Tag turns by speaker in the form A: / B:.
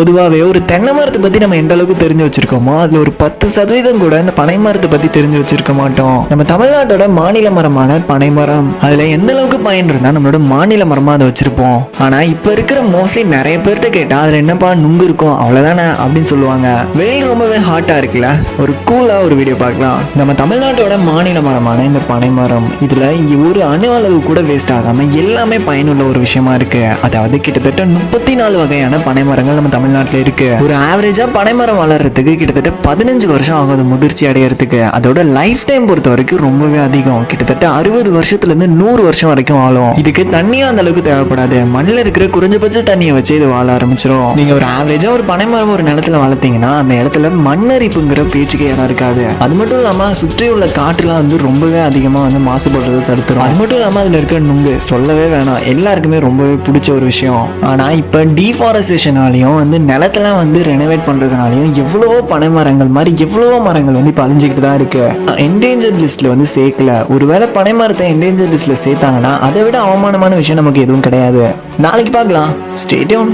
A: பொதுவாகவே ஒரு தென்னை மரத்தை பற்றி நம்ம எந்த அளவுக்கு தெரிஞ்சு வச்சிருக்கோமோ அதில் ஒரு பத்து சதவீதம் கூட இந்த பனை மரத்தை பற்றி தெரிஞ்சு வச்சிருக்க மாட்டோம். நம்ம தமிழ்நாட்டோட மாநில மரமான பனைமரம் அதில் எந்த அளவுக்கு பயன் இருந்தால் நம்மளோட மாநில மரமாக அதை வச்சுருப்போம். ஆனால் இப்போ இருக்கிற மோஸ்ட்லி நிறைய பேர்கிட்ட கேட்டால் அதில் என்னப்பா நுங்கு இருக்கும் அவ்வளோதானே அப்படின்னு சொல்லுவாங்க. வெயில் ரொம்பவே ஹாட்டாக இருக்குல்ல? ஒரு கூலாக ஒரு வீடியோ பார்க்கலாம். நம்ம தமிழ்நாட்டோட மாநில மரமான இந்த பனைமரம் இதில் ஒரு அணு அளவு கூட வேஸ்ட் ஆகாமல் எல்லாமே பயனுள்ள ஒரு விஷயமா இருக்குது அதாவது கிட்டத்தட்ட முப்பத்தி நாலு வகையான பனைமரங்கள் நம்ம தமிழ் தமிழ்நாட்டில் இருக்கு. ஒரு ஆவரேஜா பனைமரம் வளர்றதுக்கு கிட்டத்தட்ட பதினஞ்சு வருஷம் ஆகும் அது முதிர்ச்சி அடையறதுக்கு. அதோட லைஃப் டைம் பொறுத்த வரைக்கும் ரொம்பவே அதிகம். கிட்டத்தட்ட அறுபது வருஷத்துல இருந்து நூறு வருஷம் வரைக்கும் வாழும். இதுக்கு தண்ணியும் அந்த அளவுக்கு தேவைப்படாது. மண்ணில் இருக்கிற குறைஞ்சபட்ச தண்ணியை வச்சு இது வாழ ஆரம்பிச்சிடும் நீங்க ஒரு ஆவரேஜா ஒரு பனைமரம் ஒரு நிலத்துல வளர்த்தீங்கன்னா அந்த இடத்துல மண்ணரிப்புங்கிற பேச்சுக்கு இடம் இருக்காது. அது மட்டும் இல்லாம சுற்றி உள்ள காற்றுலாம் வந்து ரொம்பவே அதிகமா வந்து மாசுபடுறதை தடுத்துரும். அது மட்டும் இல்லாம அதுல இருக்க நுங்கு சொல்லவே வேணாம். எல்லாருக்குமே ரொம்பவே பிடிச்ச ஒரு விஷயம். ஆனா இப்ப டீஃபாரஸ்டேஷனாலையும் வந்து நிலத்தெல்லாம் வந்து ரெனோவேட் பண்ணுறதுனாலையும் எவ்வளவோ பனை மரங்கள் மாதிரி எவ்வளவோ மரங்கள் வந்து இப்போ அழிஞ்சிக்கிட்டு தான் இருக்கு. என்டேஞ்சர் லிஸ்ட்டில் வந்து சேர்க்கல. ஒருவேளை பனை மரத்தை என்டேஞ்சர் லிஸ்ட்டில் சேர்த்தாங்கன்னா அதை விட அவமானமான விஷயம் நமக்கு எதுவும் கிடையாது. நாளைக்கு பார்க்கலாம். ஸ்டேடியம்